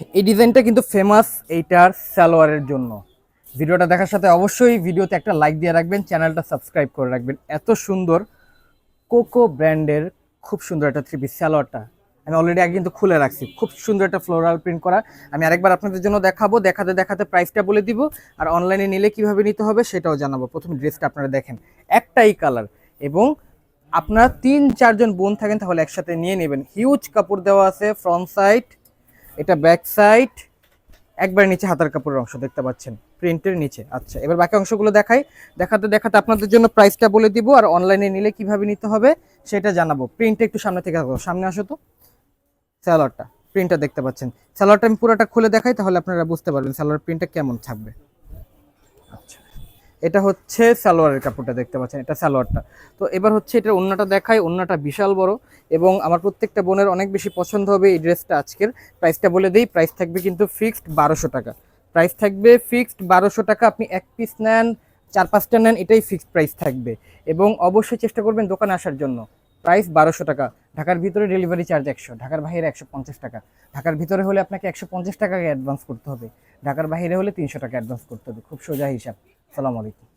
এই ডিজাইনটা কিন্তু ফেমাস এইটার সালোয়ারের জন্য। ভিডিওটা দেখার সাথে অবশ্যই ভিডিওতে একটা লাইক দিয়ে রাখবেন, চ্যানেলটা সাবস্ক্রাইব করে রাখবেন। এত সুন্দর কোকো ব্র্যান্ডের খুব সুন্দর একটা থ্রি পিস সালোয়ারটা। আমি অলরেডি আগে কিন্তু খুলে রাখছি। খুব সুন্দর একটা ফ্লোরাল প্রিন্ট করা। আমি আরেকবার আপনাদের জন্য দেখাবো। দেখাতে দেখাতে প্রাইসটা বলে দিব। আর অনলাইনে নিলে কীভাবে নিতে হবে সেটাও জানাব। প্রথমে ড্রেসটা আপনারা দেখেন। একটাই কালার এবং আপনারা তিন, চারজন বোন থাকেন, তাহলে একসাথে নিয়ে নেবেন। হিউজ কাপড় দেওয়া আছে ফ্রন্ট সাইড এটা ব্যাক সাইড একবার নিচে হাতার কাপড়ের অংশ দেখতে পাচ্ছেন, প্রিন্টের নিচে। আচ্ছা এবার বাকি অংশগুলো দেখাই। দেখাতে দেখাতে আপনাদের জন্য প্রাইসটা বলে দিব আর অনলাইনে নিলে কীভাবে নিতে হবে সেটা জানাব। প্রিন্টটা একটু সামনে থেকে সামনে আসো তো। স্যালোয়ারটা প্রিন্টটা দেখতে পাচ্ছেন। স্যালোয়ারটা আমি পুরোটা খুলে দেখাই, তাহলে আপনারা বুঝতে পারবেন স্যালোয়ার প্রিন্টটা কেমন থাকবে। এটা হচ্ছে সালোয়ারের কাপড়টা দেখতে পাচ্ছেন, এটা সালোয়ারটা। তো এবার হচ্ছে এটার ওন্নাটা দেখাই, ওন্নাটা বিশাল বড় এবং আমার প্রত্যেকটা বোনের অনেক বেশি পছন্দ হবে এই ড্রেসটা আজকের। প্রাইসটা বলে দিই, প্রাইস থাকবে কিন্তু ফিক্সড বারোশো টাকা। প্রাইস থাকবে ফিক্সড বারোশো টাকা, আপনি এক পিস নেন, চার পাঁচটা নেন, এটাই ফিক্সড প্রাইস থাকবে। এবং অবশ্যই চেষ্টা করবেন দোকানে আসার জন্য। প্রাইস বারোশো টাকা। ঢাকার ভিতরে ডেলিভারি চার্জ একশো, ঢাকার বাইরে একশো পঞ্চাশ টাকা। ঢাকার ভিতরে হলে আপনাকে একশো পঞ্চাশ টাকা অ্যাডভান্স করতে হবে। ঢাকার বাইরে হলে তিনশো টাকা অ্যাডভান্স করতে হবে, খুব সোজা হিসাব। সালাম আলাইকুম।